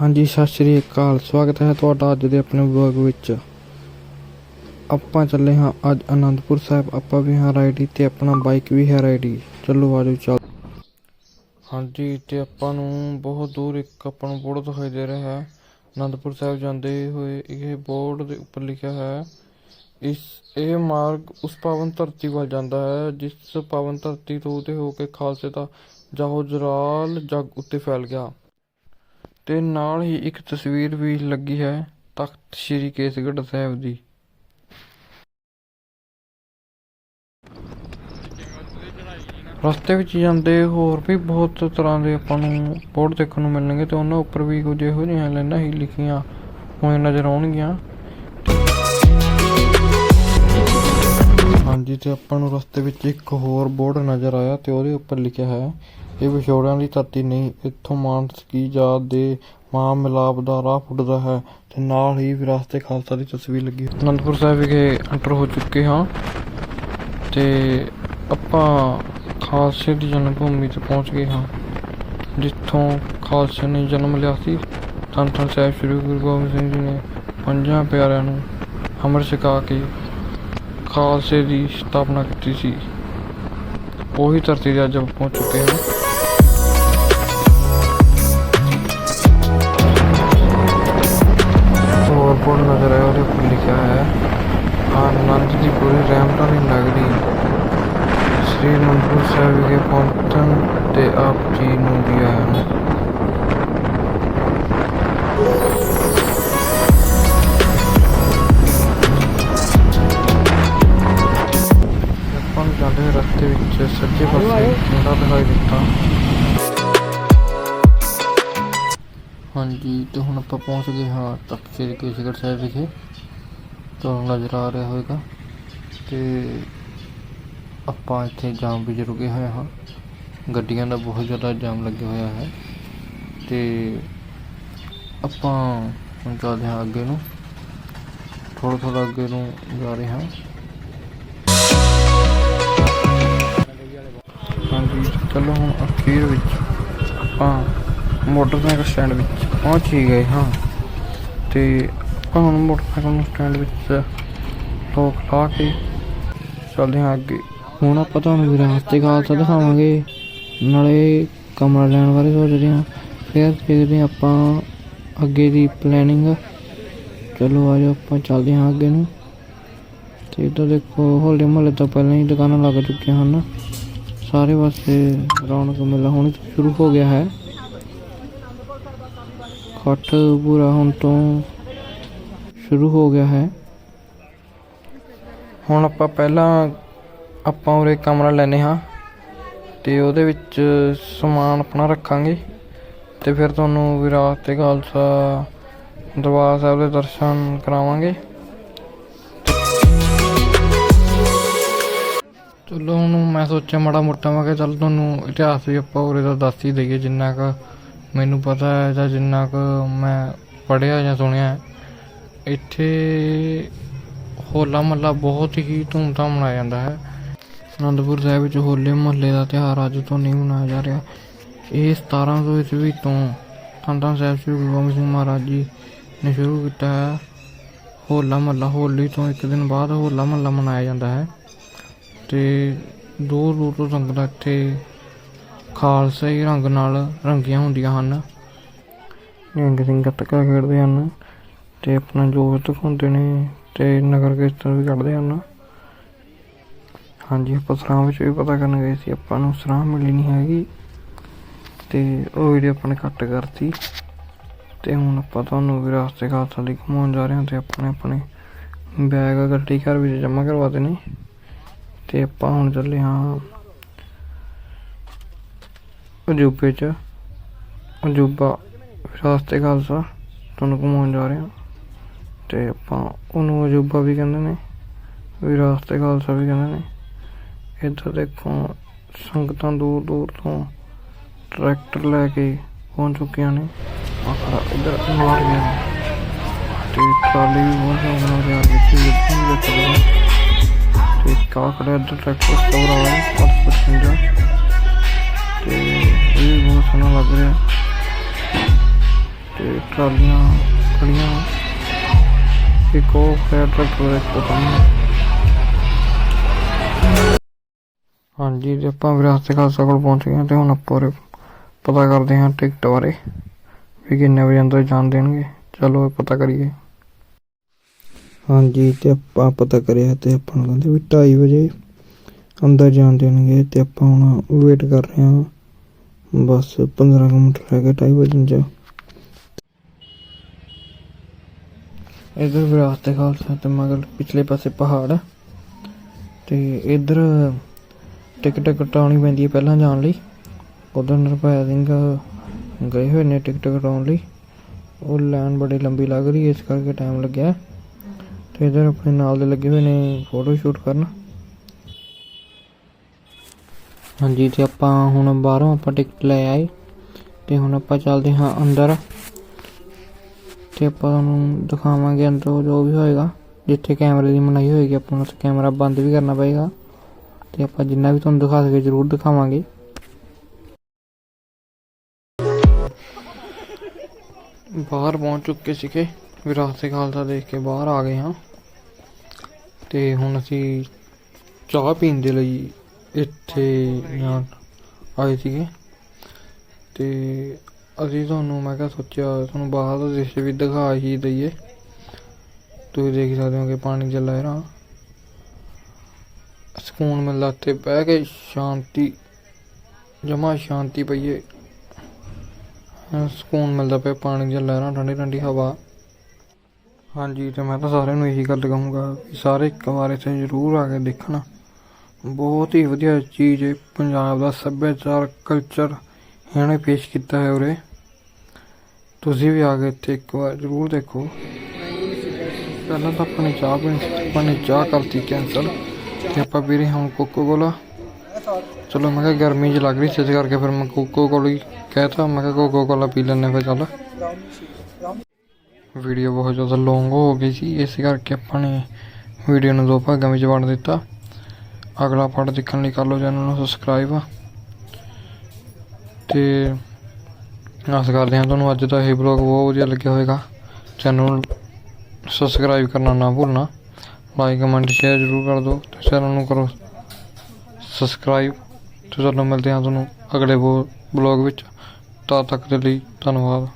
ਹਾਂਜੀ, ਸਤਿ ਸ਼੍ਰੀ ਅਕਾਲ। ਸਵਾਗਤ ਹੈ ਤੁਹਾਡਾ ਅੱਜ ਦੇ ਆਪਣੇ ਵਲੌਗ ਵਿੱਚ। ਆਪਾਂ ਚੱਲੇ ਹਾਂ ਅੱਜ ਅਨੰਦਪੁਰ ਸਾਹਿਬ। ਆਪਾਂ ਵੀ ਹਾਂ ਰਾਈਡੀ ਤੇ, ਆਪਣਾ ਬਾਈਕ ਵੀ ਹੈ ਰਾਈਡੀ ਚਲੋ ਆਜੋ ਚੱਲ। ਹਾਂਜੀ, ਤੇ ਆਪਾਂ ਨੂੰ ਬਹੁਤ ਦੂਰ ਇੱਕ ਆਪਾਂ ਨੂੰ ਬੋਰਡ ਦਿਖਾਈ ਦੇ ਰਿਹਾ ਹੈ। ਅਨੰਦਪੁਰ ਸਾਹਿਬ ਜਾਂਦੇ ਹੋਏ ਇਹ ਬੋਰਡ ਦੇ ਉੱਪਰ ਲਿਖਿਆ ਹੈ, ਇਸ, ਇਹ ਮਾਰਗ ਉਸ ਪਾਵਨ ਧਰਤੀ ਵੱਲ ਜਾਂਦਾ ਹੈ, ਜਿਸ ਪਾਵਨ ਧਰਤੀ ਤੋਂ ਉਤੇ ਹੋ ਕੇ ਖਾਲਸੇ ਦਾ ਜਾਹੋ ਜਲਾਲ ਜੱਗ ਉੱਤੇ ਫੈਲ ਗਿਆ। ਤੇ ਨਾਲ ਹੀ ਇੱਕ ਤਸਵੀਰ ਵੀ ਲੱਗੀ ਹੈ ਤਖਤ ਸ੍ਰੀ ਕੇਸਗੜ੍ਹ ਸਾਹਿਬ ਦੀ। ਰਸਤੇ ਵਿੱਚ ਜਾਂਦੇ ਹੋਰ ਵੀ ਬਹੁਤ ਤਰ੍ਹਾਂ ਦੇ ਆਪਾਂ ਨੂੰ ਬੋਰਡ ਦੇਖਣ ਨੂੰ ਮਿਲਣਗੇ ਤੇ ਉਹਨਾਂ ਉੱਪਰ ਵੀ ਕੁਝ ਇਹੋ ਜਿਹੀਆਂ ਲਾਈਨਾਂ ਹੀ ਲਿਖੀਆਂ ਹੋਈਆਂ ਨਜ਼ਰ ਆਉਣਗੀਆਂ। ਹਾਂਜੀ, ਤੇ ਆਪਾਂ ਨੂੰ ਰਸਤੇ ਵਿੱਚ ਇੱਕ ਹੋਰ ਬੋਰਡ ਨਜ਼ਰ ਆਇਆ ਤੇ ਉਹਦੇ ਉੱਪਰ ਲਿਖਿਆ ਹੈ ਇਹ ਵਿਛੋੜਿਆਂ ਦੀ ਧਰਤੀ ਨਹੀਂ, ਇੱਥੋਂ ਮਾਨਸ ਕੀ ਜਾਤ ਦੇ ਮਾਂ ਮਿਲਾਪ ਦਾ ਰਾਹ ਫੁੱਟਦਾ ਹੈ ਤੇ ਨਾਲ ਹੀ ਵਿਰਾਸਤੇ ਖਾਲਸਾ ਦੀ ਤਸਵੀਰ ਲੱਗੀ ਹੋਈ। ਅਨੰਦਪੁਰ ਸਾਹਿਬ ਵਿਖੇ ਐਂਟਰ ਹੋ ਚੁੱਕੇ ਹਾਂ ਤੇ ਆਪਾਂ ਖਾਲਸੇ ਦੀ ਜਨਮ ਭੂਮੀ ਤੇ ਪਹੁੰਚ ਗਏ ਹਾਂ, ਜਿੱਥੋਂ ਖਾਲਸੇ ਨੇ ਜਨਮ ਲਿਆ ਸੀ। ਧੰਨ ਧੰਨ ਸਾਹਿਬ ਸ੍ਰੀ ਗੁਰੂ ਗੋਬਿੰਦ ਸਿੰਘ ਜੀ ਨੇ ਪੰਜਾਂ ਪਿਆਰਿਆਂ ਨੂੰ ਅੰਮ੍ਰਿਤ ਛਕਾ ਕੇ ਖਾਲਸੇ ਦੀ ਸਥਾਪਨਾ ਕੀਤੀ ਸੀ। ਉਹੀ ਧਰਤੀ ਤੇ ਅੱਜ ਆਪਾਂ ਪਹੁੰਚ ਚੁੱਕੇ ਹਾਂ। ਸਾਹਿਬ ਵਿਖੇ ਪਹੁੰਚਣ ਤੇ ਆਪ ਜੀ ਨੂੰ ਵੀ ਆਇਆ ਆਪਾਂ ਨੂੰ ਜਾਂਦੇ ਹੋਏ ਰਸਤੇ ਵਿੱਚ, ਸੱਜੇ ਪਾਸੇ ਮੁੰਡਾ ਦਿਖਾਈ ਦਿੱਤਾ? ਹਾਂਜੀ, ਤੇ ਹੁਣ ਆਪਾਂ ਪਹੁੰਚ ਗਏ ਹਾਂ ਤਖਤ ਸ੍ਰੀ ਕੇਸਗੜ੍ਹ ਸਾਹਿਬ ਵਿਖੇ। ਤੁਹਾਨੂੰ ਨਜ਼ਰ ਆ ਰਿਹਾ ਹੋਵੇਗਾ ਤੇ ਆਪਾਂ ਇੱਥੇ ਜਾਮ ਵਿੱਚ ਰੁਕੇ ਹੋਏ ਹਾਂ। ਗੱਡੀਆਂ ਦਾ ਬਹੁਤ ਜ਼ਿਆਦਾ ਜਾਮ ਲੱਗਿਆ ਹੋਇਆ ਹੈ। ਤੇ ਆਪਾਂ ਹੁਣ ਚੱਲਦੇ ਹਾਂ ਅੱਗੇ ਨੂੰ। ਥੋੜਾ ਥੋੜਾ ਅੱਗੇ ਨੂੰ ਜਾ ਰਹੇ ਹਾਂ। ਹਾਂਜੀ, ਚਲੋ ਹੁਣ ਅਖੀਰ ਵਿੱਚ ਆਪਾਂ ਮੋਟਰਸਾਈਕਲ ਸਟੈਂਡ ਵਿੱਚ ਪਹੁੰਚ ਹੀ ਗਏ ਹਾਂ। ਤੇ ਆਪਾਂ ਹੁਣ ਮੋਟਰਸਾਈਕਲ ਨੂੰ ਸਟੈਂਡ ਵਿੱਚ ਲੋਕ ਲਾ ਕੇ ਚੱਲਦੇ ਹਾਂ ਅੱਗੇ। ਹੁਣ ਆਪਾਂ ਤੁਹਾਨੂੰ ਵਿਰਾਸਤ ਖਾਲਸਾ ਦਿਖਾਵਾਂਗੇ। ਨਾਲੇ ਕਮਰਾ ਲੈਣ ਬਾਰੇ ਸੋਚਦੇ ਹਾਂ। ਫਿਰ ਦੇਖਦੇ ਆਪਾਂ ਅੱਗੇ ਦੀ ਪਲੈਨਿੰਗ ਚਲੋ ਆਜੋ ਆਪਾਂ ਚੱਲਦੇ ਹਾਂ ਅੱਗੇ ਨੂੰ। ਤੇ ਇੱਧਰ ਦੇਖੋ, ਹੋਲੇ ਮਹੱਲੇ ਤੋਂ ਪਹਿਲਾਂ ਹੀ ਦੁਕਾਨਾਂ ਲੱਗ ਚੁੱਕੀਆਂ ਹਨ। ਸਾਰੇ ਪਾਸੇ ਰੌਣਕ ਮੇਲਾ ਹੁਣ ਸ਼ੁਰੂ ਹੋ ਗਿਆ ਹੈ। ਇਕੱਠ ਪੂਰਾ ਹੁਣ ਤੋਂ ਸ਼ੁਰੂ ਹੋ ਗਿਆ ਹੈ। ਹੁਣ ਆਪਾਂ ਪਹਿਲਾਂ ਆਪਾਂ ਉਰੇ ਕਮਰਾ ਲੈਨੇ ਹਾਂ ਤੇ ਉਹਦੇ ਵਿੱਚ ਸਮਾਨ ਆਪਣਾ ਰੱਖਾਂਗੇ ਤੇ ਫਿਰ ਤੁਹਾਨੂੰ ਵਿਰਾਸਤ ਤੇ ਖਾਲਸਾ ਦਰਬਾਰ ਸਾਹਿਬ ਦੇ ਦਰਸ਼ਨ ਕਰਾਵਾਂਗੇ। ਚਲੋ ਹੁਣ ਮੈਂ ਸੋਚਿਆ ਮਾੜਾ ਮੋਟਾ, ਮੈਂ ਕਿ ਚੱਲ ਤੁਹਾਨੂੰ ਇਤਿਹਾਸ ਵੀ ਆਪਾਂ ਉਰੇ ਦਾ ਦੱਸ ਹੀ ਦਈਏ, ਜਿੰਨਾ ਕੁ ਮੈਨੂੰ ਪਤਾ ਹੈ ਜਾਂ ਜਿੰਨਾ ਕੁ ਮੈਂ ਪੜ੍ਹਿਆ ਜਾਂ ਸੁਣਿਆ ਇੱਥੇ ਹੋਲਾ ਮਹੱਲਾ ਬਹੁਤ ਹੀ ਧੂਮਧਾਮ ਮਨਾਇਆ ਜਾਂਦਾ ਹੈ। ਅਨੰਦਪੁਰ ਸਾਹਿਬ ਵਿੱਚ ਹੋਲੇ ਮਹੱਲੇ ਦਾ ਤਿਉਹਾਰ ਅੱਜ ਤੋਂ ਨਹੀਂ ਮਨਾਇਆ ਜਾ ਰਿਹਾ। ਇਹ 1700 ਈਸਵੀ ਤੋਂ ਧੰਨ ਸਾਹਿਬ ਸ੍ਰੀ ਗੁਰੂ ਗੋਬਿੰਦ ਸਿੰਘ ਮਹਾਰਾਜ ਜੀ ਨੇ ਸ਼ੁਰੂ ਕੀਤਾ ਹੈ। ਹੋਲਾ ਮਹੱਲਾ, ਹੋਲੀ ਤੋਂ ਇੱਕ ਦਿਨ ਬਾਅਦ ਹੋਲਾ ਮਹੱਲਾ ਮਨਾਇਆ ਜਾਂਦਾ ਹੈ। ਤੇ ਦੂਰ ਦੂਰ ਤੋਂ ਸੰਗਤਾਂ ਇੱਥੇ ਖਾਲਸੇ ਰੰਗ ਨਾਲ ਰੰਗੀਆਂ ਹੁੰਦੀਆਂ ਹਨ। ਨਿਹੰਗ ਸਿੰਘ ਗੱਤਕਾ ਖੇਡਦੇ ਹਨ ਤੇ ਆਪਣਾ ਜੋਸ਼ ਦਿਖਾਉਂਦੇ ਨੇ ਤੇ ਨਗਰ ਕੀਰਤਨ ਵੀ ਕੱਢਦੇ ਹਨ। ਹਾਂਜੀ, ਆਪਾਂ ਸਰਾਂ ਵਿੱਚ ਵੀ ਪਤਾ ਕਰਨ ਗਏ ਸੀ, ਆਪਾਂ ਨੂੰ ਸਰਾਂ ਮਿਲੀ ਨਹੀਂ ਹੈਗੀ। ਤੇ ਉਹ ਵੀਡੀਓ ਆਪਾਂ ਨੇ ਕੱਟ ਕਰਤੀ। ਤੇ ਹੁਣ ਆਪਾਂ ਤੁਹਾਨੂੰ ਵਿਰਾਸਤੇ ਖਾਲਸਾ ਲਈ ਘੁਮਾਉਣ ਜਾ ਰਹੇ ਹਾਂ ਤੇ ਆਪਣੇ ਆਪਣੇ ਬੈਗ ਗੱਡੀ ਘਰ ਵਿੱਚ ਜਮ੍ਹਾਂ ਕਰਵਾ ਦੇਣੇ। ਤੇ ਆਪਾਂ ਹੁਣ ਚੱਲੇ ਹਾਂ ਅਜੂਬੇ ਚ। ਅਜੂਬਾ ਵਿਰਾਸਤੇ ਖਾਲਸਾ ਤੁਹਾਨੂੰ ਘੁਮਾਉਣ ਜਾ ਰਹੇ ਹਾਂ। ਤੇ ਆਪਾਂ ਉਹਨੂੰ ਅਜੂਬਾ ਵੀ ਕਹਿੰਦੇ ਨੇ, ਵਿਰਾਸਤੇ ਖਾਲਸਾ ਵੀ ਕਹਿੰਦੇ ਨੇ। ਇੱਧਰ ਦੇਖੋ ਸੰਗਤਾਂ ਦੂਰ ਦੂਰ ਤੋਂ ਟਰੈਕਟਰ ਲੈ ਕੇ ਪਹੁੰਚ ਚੁੱਕੀਆਂ ਨੇ। ਆਖੜਾ ਇੱਧਰ ਮਾਰ ਗਿਆ। ਤੇ ਟਰਾਲੀ ਵੀ ਬਹੁਤ ਸੋਹਣਾ ਰਿਹਾ ਵਿੱਚ ਵੀ ਲੱਗ ਰਿਹਾ ਤੇ ਕਾਕੜਾ ਇੱਧਰ ਟਰੈਕਟਰ ਸਟੋਰ ਆ ਰਿਹਾ 555 ਤੇ ਇਹ ਬਹੁਤ ਸੋਹਣਾ ਲੱਗ ਰਿਹਾ। ਤੇ ਟਰਾਲੀਆਂ ਖੜੀਆਂ। ਇੱਕ ਉਹ ਫਾਇਰ ਟਰੱਕ ਇੱਕ ਪਤਾ ਨਹੀਂ ਹਾਂਜੀ ਤੇ ਆਪਾਂ ਵਿਰਾਸਤ ਖਾਲਸਾ ਕੋਲ ਪਹੁੰਚ ਗਏ ਹਾਂ ਤੇ ਹੁਣ ਆਪਾਂ ਉਰੇ ਪਤਾ ਕਰਦੇ ਹਾਂ ਟਿਕਟ ਬਾਰੇ ਵੀ ਕਿੰਨੇ ਵਜੇ ਅੰਦਰ ਜਾਣ ਦੇਣਗੇ। ਚਲੋ ਪਤਾ ਕਰੀਏ। ਹਾਂਜੀ, ਤੇ ਆਪਾਂ ਪਤਾ ਕਰਿਆ ਤੇ ਆਪਾਂ ਨੂੰ ਕਹਿੰਦੇ ਵੀ 2:30 ਵਜੇ ਅੰਦਰ ਜਾਣ ਦੇਣਗੇ ਤੇ ਆਪਾਂ ਹੁਣ ਵੇਟ ਕਰ ਰਹੇ ਹਾਂ। ਬਸ 15 ਕੁ ਮਿੰਟ ਰਹਿ ਗਏ 2:30 ਵਜੇ ਜਾ। ਇਧਰ ਵਿਰਾਸਤ ਖਾਲਸਾ ਤੇ ਮਗਰ ਪਿਛਲੇ ਪਾਸੇ ਪਹਾੜ ਆ। ਤੇ ਇਧਰ ਟਿਕਟ ਕਟਾਉਣੀ ਪੈਂਦੀ ਹੈ ਪਹਿਲਾਂ ਜਾਣ ਲਈ। ਉਧਰ ਨਿਰਭੈ ਸਿੰਘ ਗਏ ਹੋਏ ਨੇ ਟਿਕਟ ਕਟਾਉਣ ਲਈ। ਉਹ ਲਾਈਨ ਬੜੀ ਲੰਬੀ ਲੱਗ ਰਹੀ ਹੈ, ਇਸ ਕਰਕੇ ਟਾਈਮ ਲੱਗਿਆ ਤੇ ਇਧਰ ਆਪਣੇ ਨਾਲ ਦੇ ਲੱਗੇ ਹੋਏ ਨੇ ਫੋਟੋ ਸ਼ੂਟ ਕਰਨ। ਹਾਂਜੀ, ਤੇ ਆਪਾਂ ਹੁਣ ਬਾਹਰੋਂ ਆਪਾਂ ਟਿਕਟ ਲੈ ਆਏ। ਤੇ ਹੁਣ ਆਪਾਂ ਚੱਲਦੇ ਹਾਂ ਅੰਦਰ। ਤੇ ਆਪਾਂ ਤੁਹਾਨੂੰ ਦਿਖਾਵਾਂਗੇ ਅੰਦਰ ਜੋ ਵੀ ਹੋਏਗਾ। ਜਿੱਥੇ ਕੈਮਰੇ ਦੀ ਮਨਾਹੀ ਹੋਏਗੀ, ਆਪਾਂ ਨੂੰ ਉੱਥੇ ਕੈਮਰਾ ਬੰਦ ਵੀ ਕਰਨਾ ਪਏਗਾ। ਤੇ ਆਪਾਂ ਜਿੰਨਾ ਵੀ ਤੁਹਾਨੂੰ ਦਿਖਾ ਸਕੇ ਜ਼ਰੂਰ ਦਿਖਾਵਾਂਗੇ। ਬਾਹਰ ਪਹੁੰਚ ਚੁੱਕੇ ਸੀਗੇ। ਵਿਰਾਸਤ ਖਾਲਸਾ ਦੇਖ ਕੇ ਬਾਹਰ ਆ ਗਏ ਹਾਂ। ਤੇ ਹੁਣ ਅਸੀਂ ਚਾਹ ਪੀਣ ਦੇ ਲਈ ਇੱਥੇ ਜਾਂ ਆਏ ਸੀਗੇ। ਤੇ ਅਸੀਂ ਤੁਹਾਨੂੰ ਮੈਂ ਕਿਹਾ ਸੋਚਿਆ, ਤੁਹਾਨੂੰ ਬਾਹਰ ਦਾ ਦ੍ਰਿਸ਼ ਵੀ ਦਿਖਾ ਹੀ ਦਈਏ। ਤੁਸੀਂ ਦੇਖ ਸਕਦੇ ਹੋ ਕਿ ਪਾਣੀ ਚੱਲ ਰਿਹਾ ਸਕੂਨ ਮਿਲਦਾ ਤੇ ਬਹਿ ਕੇ ਸ਼ਾਂਤੀ ਜਮਾ ਸ਼ਾਂਤੀ ਪਈਏ ਹਾਂ, ਸਕੂਨ ਮਿਲਦਾ ਪਿਆ ਪਾਣੀ ਦੀਆਂ ਲਹਿਰਾਂ ਠੰਡੀ ਠੰਡੀ ਹਵਾ। ਹਾਂਜੀ ਤੇ ਮੈਂ ਤਾਂ ਸਾਰਿਆਂ ਨੂੰ ਇਹੀ ਗੱਲ ਕਹੂੰਗਾ ਸਾਰੇ ਇੱਕ ਵਾਰ ਇੱਥੇ ਜ਼ਰੂਰ ਆ ਕੇ ਦੇਖਣ। ਬਹੁਤ ਹੀ ਵਧੀਆ ਚੀਜ਼ ਹੈ ਪੰਜਾਬ ਦਾ ਸੱਭਿਆਚਾਰ ਕਲਚਰ ਇਹਨੇ ਪੇਸ਼ ਕੀਤਾ ਹੈ ਉਰੇ। ਤੁਸੀਂ ਵੀ ਆ ਕੇ ਇੱਥੇ ਇੱਕ ਵਾਰ ਜ਼ਰੂਰ ਦੇਖੋ। ਪਹਿਲਾਂ ਤਾਂ ਆਪਣੀ ਚਾਹ ਪੀਣੀ ਸੀ ਆਪਾਂ ਨੇ ਚਾਹ ਕਰਤੀ ਕੈਂਸਲ। ਤੇ ਆਪਾਂ ਪੀ ਰਹੇ ਹਾਂ ਕੋਕੋ ਕੋਲਾ। ਚਲੋ ਮੈਂ ਕਿਹਾ ਗਰਮੀ 'ਚ ਲੱਗ ਰਹੀ ਸੀ, ਇਸ ਕਰਕੇ ਫਿਰ ਮੈਂ ਕੋਕੋ ਕੋਲਾ ਹੀ ਕਹਿਤਾ ਮੈਂ ਕਿਹਾ ਕੋਕੋ ਕੋਲਾ ਪੀ ਲੈਣੇ ਫਿਰ ਚੱਲ। ਵੀਡੀਓ ਬਹੁਤ ਜ਼ਿਆਦਾ ਲੌਂਗ ਹੋ ਗਈ ਸੀ, ਇਸ ਕਰਕੇ ਆਪਾਂ ਨੇ ਵੀਡੀਓ ਨੂੰ ਦੋ ਭਾਗਾਂ ਵਿੱਚ ਵੰਡ ਦਿੱਤਾ। ਅਗਲਾ ਪਾਰਟ ਦੇਖਣ ਲਈ ਕਰ ਲਓ ਚੈਨਲ ਨੂੰ ਸਬਸਕ੍ਰਾਈਬ ਤੇ ਆਸ ਕਰਦੇ ਹਾਂ ਤੁਹਾਨੂੰ ਅੱਜ ਦਾ ਇਹ ਵਲੌਗ ਬਹੁਤ ਵਧੀਆ ਲੱਗਿਆ ਹੋਵੇਗਾ। ਚੈਨਲ ਨੂੰ ਸਬਸਕ੍ਰਾਈਬ ਕਰਨਾ ਨਾ ਭੁੱਲਣਾ। ਲਾਈਕ ਕਮੈਂਟ ਸ਼ੇਅਰ ਜ਼ਰੂਰ ਕਰ ਦਿਓ ਤੇ ਚੈਨਲ ਨੂੰ ਕਰੋ ਸਬਸਕ੍ਰਾਈਬ ਤੇ ਚਲੋ ਮਿਲਦੇ ਹਾਂ ਤੁਹਾਨੂੰ ਅਗਲੇ ਵਲੌਗ ਵਿੱਚ। ਤਦ ਤੱਕ ਦੇ ਲਈ ਧੰਨਵਾਦ।